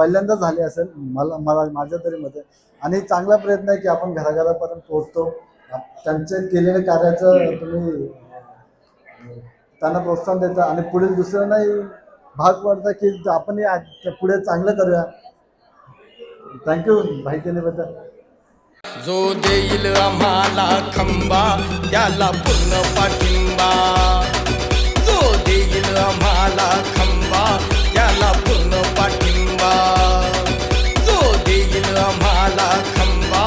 पहिल्यांदा झाले असेल मला मला माझ्या तरी मते. आणि चांगला प्रयत्न आहे की आपण घराघरापर्यंत पोहोचतो. त्यांचे केलेल्या कार्याचं तुम्ही त्यांना प्रोत्साहन देता. आणि पुढील दुसऱ्यांनाही भाग पडता की आपणही आज- पुढे चांगलं करूया. थँक्यू माहिती केल्याबद्दल जो देईल आम्हाला खंबा त्याला पूर्ण पाठिंबा. जो देईल आम्हाला जो देईल आम्हाला खंबा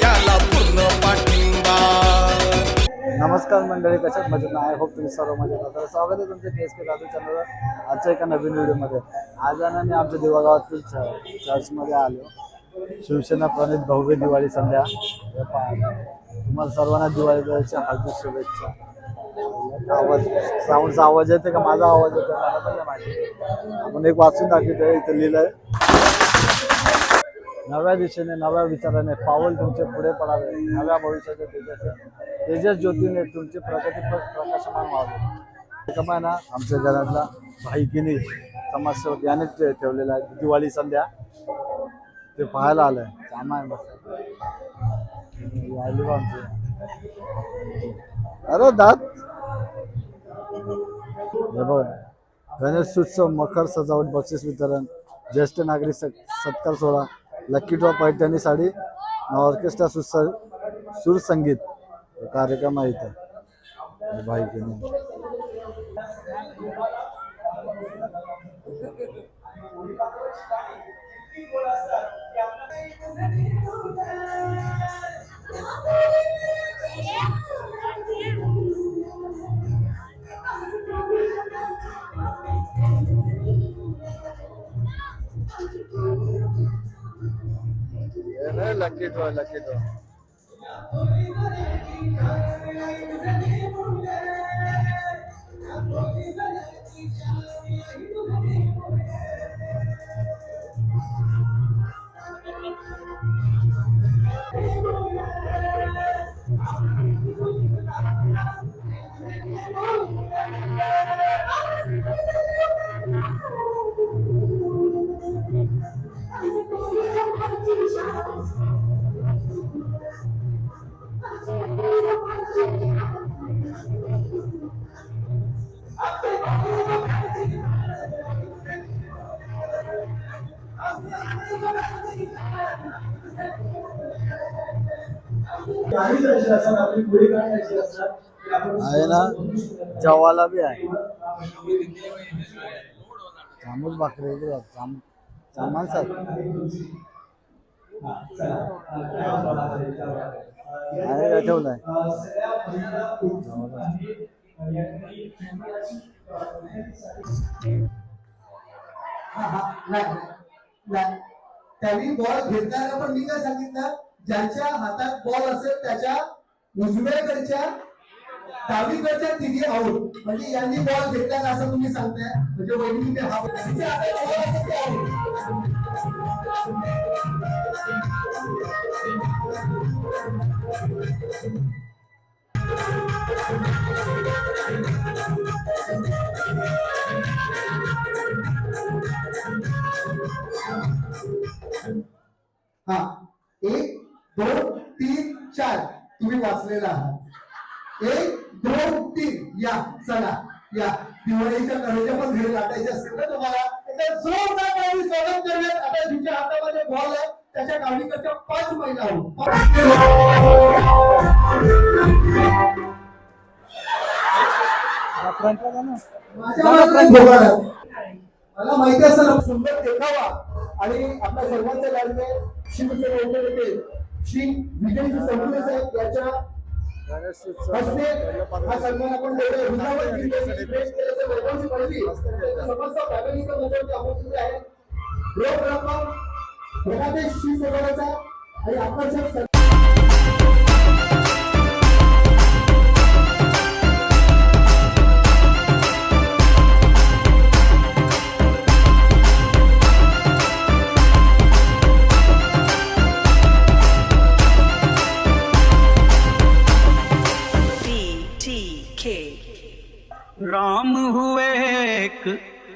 त्याला पूर्ण पाठिंबा. नमस्कार मंडळी कशात मजेत? आय होप तुम्ही सर्व मजेत असाल स्वागत आहे तुमचं केस के दादू चॅनलवर आजच्या एका नवीन व्हिडिओमध्ये. आज आहे ना मी आमच्या दिवागावातील चर्चमध्ये आलो. शिवसेना प्रणित भव्य दिवाळी संध्या. तुम्हाला सर्वांना दिवाळी दिवाळीच्या हार्दिक शुभेच्छा. आवाज साऊंडचा आवाज येते का? माझा आवाज येतो मला पण नाही माहिती. आपण एक वाचून दाखवतोय इथं लिहिलंय. नव्या दिशेने नव्या विचाराने पाऊल तुमचे पुढे पडावे. नव्या भविष्याच्या तेजाचे तेजस ज्योतीने तुमची प्रगती प्रकाशमान व्हावी. एकदम आहे ना आमच्या घरातला भाईकिनी समाजसेवक यानेच ते ठेवलेला आहे. दिवाळी संध्या ते पाहायला आलंय. काम आहे मस्त. आली अरे दात हे बघा गणेश उत्सव मकर सजावट बक्षीस वितरण ज्येष्ठ नागरिक सत्कार सोहळा lucky draw Paithani sari orchestra सुसर सुरसंगीत कार्यक्रम आहे इथं. भाई लकी ड्रॉ लकी ड्रॉ आहे ना जवाला बी आहे. चामूच भाकरी इकडे चाम चामान साहेब ठेवलाय त्यांनी बॉल घेताना पण मी काय सांगितलं? ज्यांच्या हातात बॉल असेल त्याच्या उजव्याकडच्या डावीकडच्या तिघी आऊट म्हणजे यांनी बॉल घेतला असं तुम्ही सांगताय. म्हणजे वहिनी हा हा. एक दोन तीन चार. तुम्ही वाचलेला आहात एक दोन तीन. या. चला. या. दिवाळीच्या करोच्या पण घरी लाटायचे असतील ना तुम्हाला? तर जोरदार टाळी स्वागत करूयात. आता जिच्या हातामध्ये बॉल आहे. त्याच्या डावीकडच्या पाच महिला आहोत मला माहिती असताना सुंदर देखावा. आणि आपल्या सर्वांचे लाडके शिवसेना उपनेते श्री विजयजी संकुले साहेब याच्या हा सन्मान आपण समस्त आहे रोख रक्कम धनादेश शिवसेनेचा आणि आकर्षक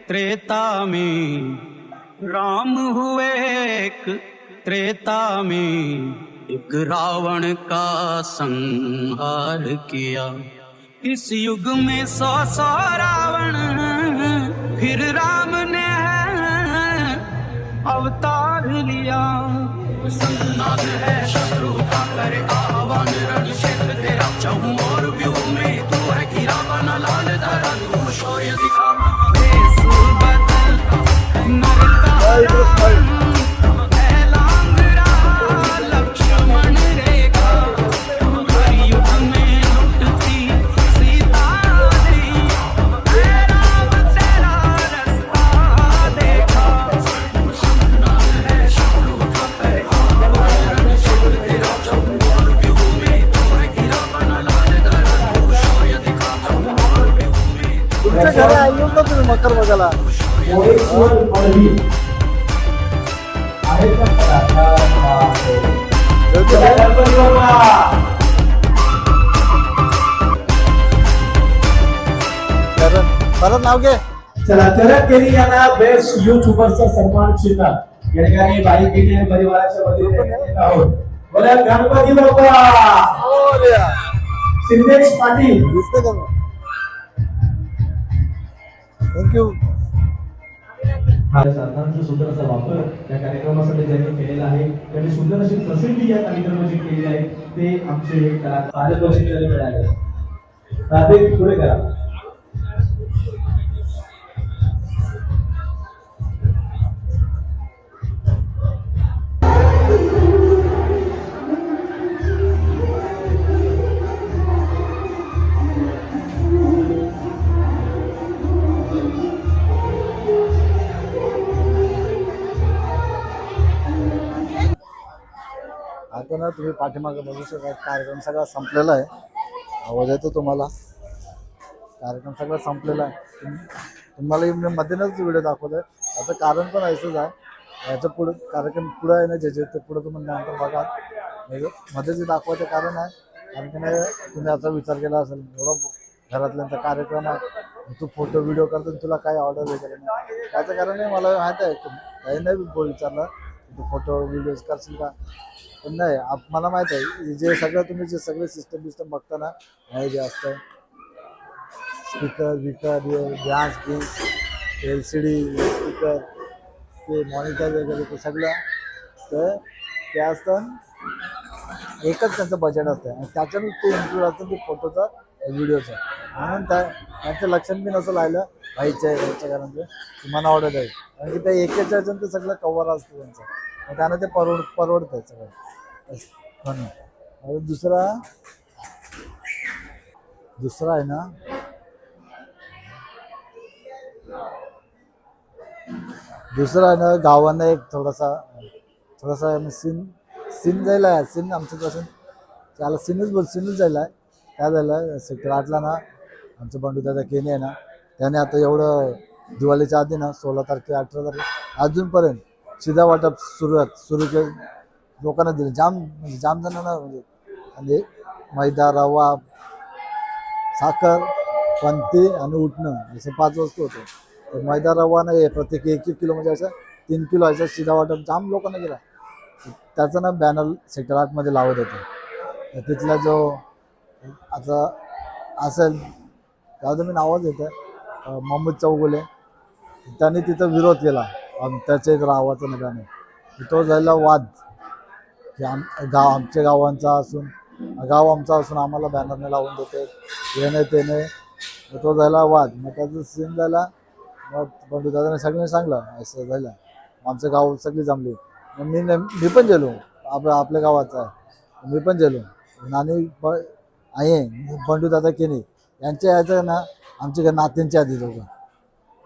त्रेता में। राम हुए एक त्रेता में। एक रावण का संहार किया। इस युग में सौ सौ रावण, फिर राम ने अवतार लिया। सन्नाद है शत्रु का रण क्षेत्र तेरा चाहूँ और व्यू में तू है लाल धरा, तू शौर्य दिखा। Haydi haydi. बाप्पा परत नाव घे. चला चरण केली यांना बेस्ट युट्यूबरचा सन्मान शिकतात या ठिकाणी बाई केली आणि परिवाराच्या वतीने आहोत. बोला गणपती बाप्पा. सिद्धेश पाटील. थँक्यू हा. साधनांचा सुंदर असा वापर या कार्यक्रमासाठी ज्यांनी केलेला आहे. त्यांनी सुंदर अशी प्रसिद्धी या कार्यक्रमाची केलेली आहे. ते आमचे कलाकार पारितोषिक मिळाले राधे पुढे करा आता ना तुम्ही पाठीमागे बघू शकता कार्यक्रम सगळा संपलेला आहे. आवाज येतो तुम्हाला? कार्यक्रम सगळा संपलेला आहे. तुम्हाला मी मध्येच व्हिडिओ आहे याचं कारण पण असंच आहे. याचं पुढे कार्यक्रम पुढे आहे ना जे जे ते पुढे तुम्ही नंतर बघा. म्हणजे मध्ये जे दाखवायचं कारण आहे कारण की नाही तुम्ही याचा विचार केला असेल एवढा घरातल्यांचा कार्यक्रम आहे. तू फोटो व्हिडिओ करतो आणि तुला काही ऑर्डर वगैरे नाही. त्याचं कारण आहे मला माहीत आहे. काही नाही बोल विचारलं. तू फोटो व्हिडिओज करशील का? पण नाही आप- मला माहीत आहे जे सगळं तुम्ही जे सगळे सिस्टम बिस्टम बघता ना हे जे असतं. स्पीकर बिकर गॅस बिन्स एल सी डी स्पीकर ते मॉनिटर वगैरे ते सगळं. तर ते असतं एकच त्यांचं बजेट असतं. आणि त्याच्यानं ते इन्क्लूड असतं ते फोटोचं व्हिडिओचं म्हणून त्या त्यांचं लक्षण बी नसं राहिलं. व्हायचं व्हायच्या कारण की मला ऑर्डर आहे. कारण की ते एकेच्या ह्याच्यानं ते सगळं कव्हर असतं त्यांचं. मग त्यांना ते परवड परवडतं सगळं. म्हणून आणि दुसरा? दुसरा आहे ना? दुसरा आहे ना गावांना एक थोडासा थोडासा सीन सीन जायला आहे. सीन आमच्यापासून त्याला सीनच बोल सीनच जायला आहे. काय झालं? सेक्टर आठला ना आमचं बंडू दादा केने आहे ना त्याने आता एवढं दिवाळीच्या आधी ना सोळा तारखे अठरा तारखे अजूनपर्यंत शिधा वाटप सुरू सुरू के लोकांना दिलं. जाम म्हणजे जाम जणांना म्हणजे आणि मैदा रवा साखर पंती आणि उठणं असे पाच वस्तू होतं. तर मैदा रवा नाही प्रत्येक एक एक किलो म्हणजे असं तीन किलो असं शिधा वाटप जाम लोकांना गेला त्याचा ना बॅनर सेक्टर आठमध्ये लावत होतं. तर तिथला जो आता असेल त्याचं मी नावच येतं मोहम्मद चौगुले. त्यांनी तिथं विरोध केला. आम- त्याच्या इथं रावाचं नव्याने तो झाला वाद की आम गाव आमच्या गावांचा असून गाव आमचा असून आम्हाला बॅनरने लावून देते येणे तेने तो झाला वाद. मग त्याचा सीन झाला. मग पंडित दादाने सगळ्यांनी सांगलं असं झालं. आमचं गाव सगळी जमली. मग मी मी पण गेलो. आपलं आपल्या गावाचा आहे. मी पण गेलो. नानी ब आहे. बंडू दादा केने. यांच्या याचं ना आमच्या काय नात्यांचे आधी दोघं.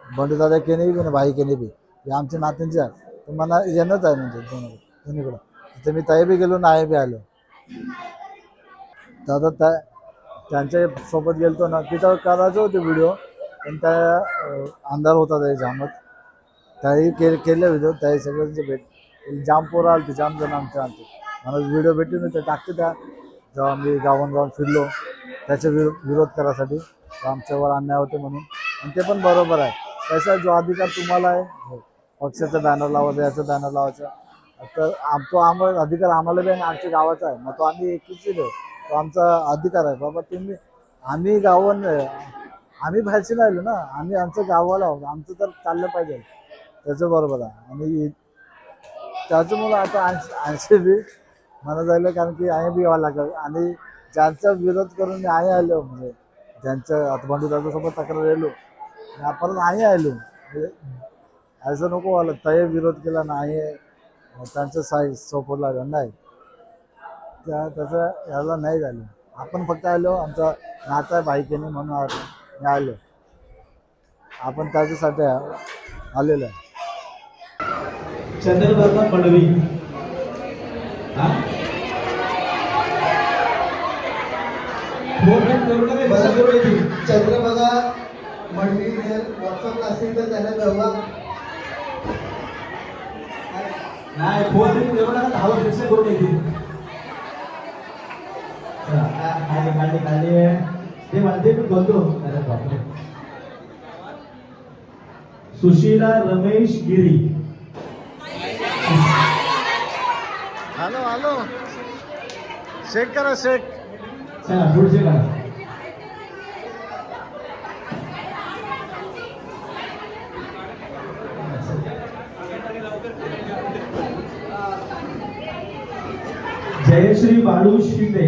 बंडूदादा केने बी आणि भाई केने बी हे आमचे नात्यांचे आहे तर मला येणंच आहे म्हणजे दोन्ही दोन्हीकडं. तर मी ताई बी गेलो नाही बी आलो. दादा त्या त्यांच्यासोबत गेलतो ना तिथं करायचं होते व्हिडिओ पण त्या अंधार होता त्या जामत त्याही के केले व्हिडिओ त्याही सगळ्यांचे भेट. जाम पोरं आलते जाम जण आमच्या आलते. मला व्हिडिओ भेटून ते टाकते त्या. जेव्हा मी गावान गावान फिरलो त्याचा विरो विरोध करायसाठी. आमच्यावर अन्याय होते म्हणून. आणि ते पण बरोबर आहे. त्याचा जो अधिकार तुम्हाला आहे हो. पक्षाचं बॅनर लावायचं याचं बॅनर लावायचं. तर आम तो आम्हाला अधिकार आम्हाला बी आणि आमच्या गावाचा आहे. मग तो आम्ही एकीच देऊ तो आमचा अधिकार आहे. बाबा तुम्ही आम्ही गावान आम्ही बाहेरचे राहिलो ना. आम्ही आमचं गावाला आहोत. आमचं तर चाललं पाहिजे. त्याचं बरोबर आहे. आणि त्याचं मुलं आता ऐंशी बी मला जायला कारण की आई बी यावं लागलं. आणि ज्यांचा विरोध करून मी आई आलो म्हणजे त्यांच्या आता बंडू दादासोबत तक्रार आलो आणि आपण नाही आलो म्हणजे असं नको व्हायला. तय विरोध केला नाही त्यांचं साईज सपोर्ट नाही त्या त्याचं याला नाही झालं. आपण फक्त आलो. आमचा नाता बाईकेने म्हणून आलो. मी आलो. आपण त्याच्यासाठी आलेलो आहे. चंद्रवर्मा पडवी हा? फोन चंद्रभागा मंडळी जर व्हॉट्सअपला असतील तर त्यांना कळवा नाही फोन नका दहा रिक्षा करून येतील. चला, आ- खाली खाली खाली. ते म्हणते मी बोलतो. Sushila Ramesh Giri. Hello hello. Shake करा शेक. चला पुढचे करा. जयश्री बाळू शिंदे.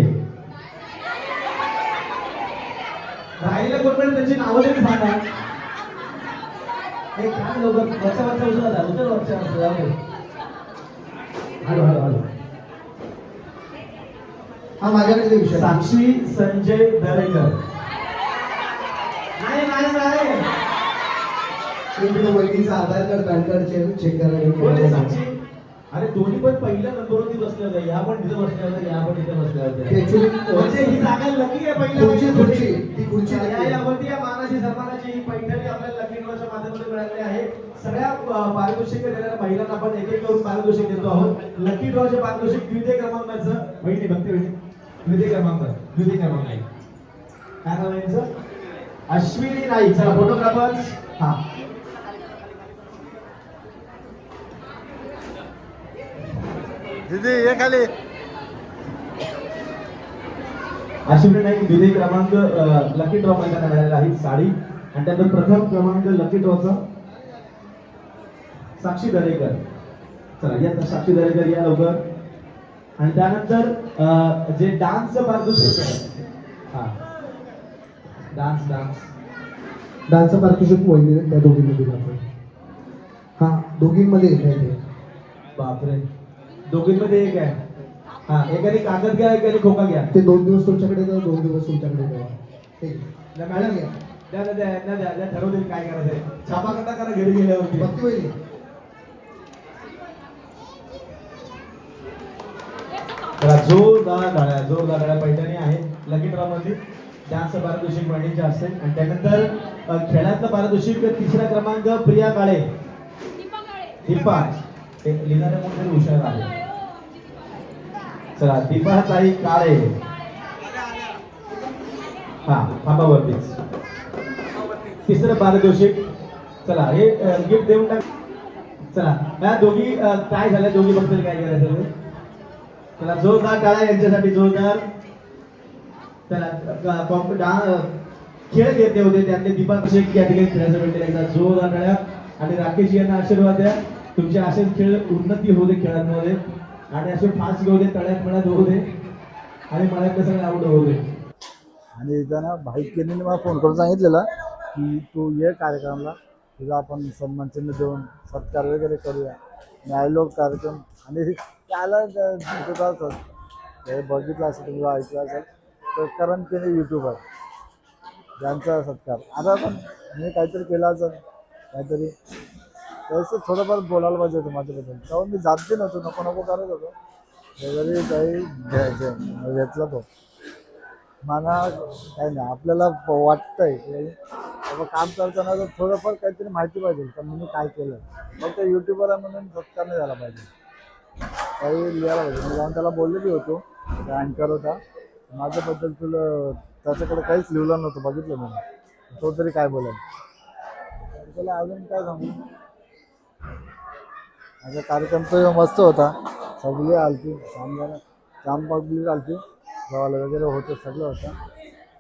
राहिलं कोण त्यांची नावं तरी सांगा. हे काय लोक उचला जा वरच्या. हळू हळू हळू. हा माझ्याकडे विषय. साक्षी संजय दरेकर. नाही नाही नाही. तुम्ही वहिनीचा Aadhaar card PAN card check करायला साक्षी? अरे दोन्ही पण पहिल्या नंबरवरती बसल्या होत्या. या पण तिथे बसल्या होत्या या पण तिथे बसल्या होत्या. Actually, म्हणजे ही जागा लकी आहे पहिल्या खुर्ची खुर्ची होती. ती खुर्ची या. यावरती या मानाची सन्मानाची ही पैठणी आपल्याला लकी ड्रॉच्या माध्यमातून मिळालेली आहे? सगळ्या पारितोषिक देणाऱ्या महिलांना आपण एक एक करून पारितोषिक देतो आहोत. लकी ड्रॉचे पारितोषिक द्वितीय क्रमांकाचं बहिणी बघते बहिणी द्वितीय क्रमांक द्वितीय क्रमांक आहे. काय नाव आहे यांचं? अश्विनी नाईक. चला फोटोग्राफर्स हा. दीदी ये खाली. अश्विनी नाईक द्वितीय क्रमांक लकी ड्रॉ मध्ये त्यांना मिळालेला आहे साडी. आणि त्यानंतर प्रथम क्रमांक लकी ड्रॉचा साक्षी दरेकर. चला या साक्षी दरेकर या लवकर. आणि त्यानंतर जे डान्सचं पारितोषिक आहे. हा. डान्स डान्स डान्सचं पारितोषिक वहिनी त्या दिला आपण हा दोघींमध्ये एक आहे ते. बापरे. दोघींमध्ये एक आहे. हा एकाने कागद घ्या एकाने खोका घ्या. ते दोन दिवस तुमच्याकडे द्या दोन दिवस तुमच्याकडे द्या द्या मॅडम द्या द्या द्या द्या द्या द्या ठरवतील काय करायचंय. छापा कटा करा घरी गेल्यावरती. भक्ती त्याला जोरदार गाड्या जोरदार गाड्या पैठणी आहे लकी ड्रॉ मध्ये डान्स पारितोषिक वहिनीचे असते. आणि त्यानंतर खेळातलं पारितोषिक तिसरा क्रमांक प्रिया काळे. दीपा ते लिहिणाऱ्या मोठे हुशार आहे चला दीपा ताई काळे. हा थांबा वरतीच तिसरं पारितोषिक चला हे गिफ्ट देऊन टाक. चला या दोघी काय झाल्या दोघी बद्दल काय करायचं चला जोरदार काळा यांच्यासाठी जोरदार. चला खेळ घेतले होते त्यातले दीपक शेख या ठिकाणी खेळायचं भेटले एकदा जोरदार टाळ्या. आणि राकेश यांना आशीर्वाद द्या. तुमचे असेच खेळ उन्नती होते दे खेळांमध्ये. आणि असे फास्ट घेऊ दे तळ्यात मळ्यात होऊ दे. आणि मला कसं आवड होऊ दे. आणि त्यांना भाई केनीने मला फोन करून सांगितलेला की तू ये कार्यक्रमाला तुझा आपण सन्मानचिन्ह देऊन सत्कार वगैरे करूया. मी कार्यक्रम आणि त्याला यूट्यूब हे बघितलं असेल तुम्ही ऐकलं असेल तर करण केने यूट्यूबर ज्यांचा सत्कार. आता पण मी काहीतरी केला असेल काहीतरी तसं थोडंफार बोलायला पाहिजे होतं माझ्याबद्दल तेव्हा मी जात बी नव्हतो नको नको करत होतो वगैरे काही घ्यायचं घेतला तो। मला काही नाही आपल्याला प- वाटतंय की बाबा काम करताना जर थोडंफार काहीतरी माहिती पाहिजे का मी काय केलं? मग ते युट्यूबर आहे म्हणून सत्कार नाही झाला पाहिजे. काही लिहायला पाहिजे. मी जाऊन त्याला बोललो की होतो अँकर होता. माझ्याबद्दल तुला त्याच्याकडे काहीच लिहिलं नव्हतं बघितलं मी तो तरी काय बोलेल? त्याला अजून काय सांगू? माझा कार्यक्रम तर मस्त होता. सगळी आलती. सामने जाम पब्लिक आलती. गावाला वगैरे होतं सगळं होतं.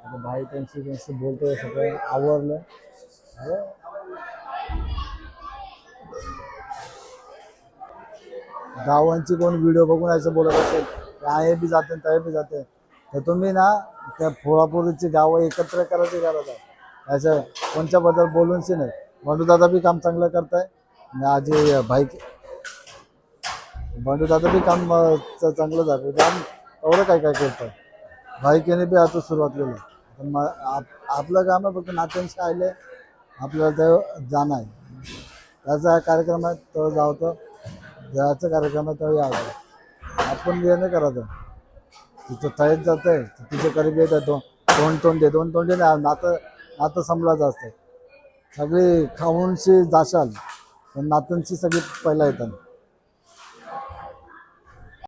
आता भाई त्यांची त्यांची बोलतोय सगळं आवडलं गावांची कोण व्हिडिओ बघून असं बोलत असेल आहे बी जाते ते बी जाते. तर तुम्ही ना त्या फोळापुरीची गावं एकत्र करायची गरज आहे. असं कोणच्याबद्दल बोलूनशी नाही. म्हणून दादा बी काम चांगलं करताय. आज आजी भाई म्हणजे दादा बी काम चांगलं झालं. काम एवढं काय काय करतं भाईकेने बी आता सुरुवात केली. पण मग आप- आपलं काम आहे फक्त नात्यांशी आले आपल्याला ते जाणं आहे. त्याचा कार्यक्रम आहे तो जावतो. ज्याचा कार्यक्रम आहे तो यावं आपण हे नाही करायचं तिथं तयात जात आहे तिथं करीब येत आहे दोन तोंड दे दोन तोंड नाही नातं नातं संपलाच असतं. सगळी खाऊनशी जाशाल पण नात्यांशी सगळी पहिला येतात.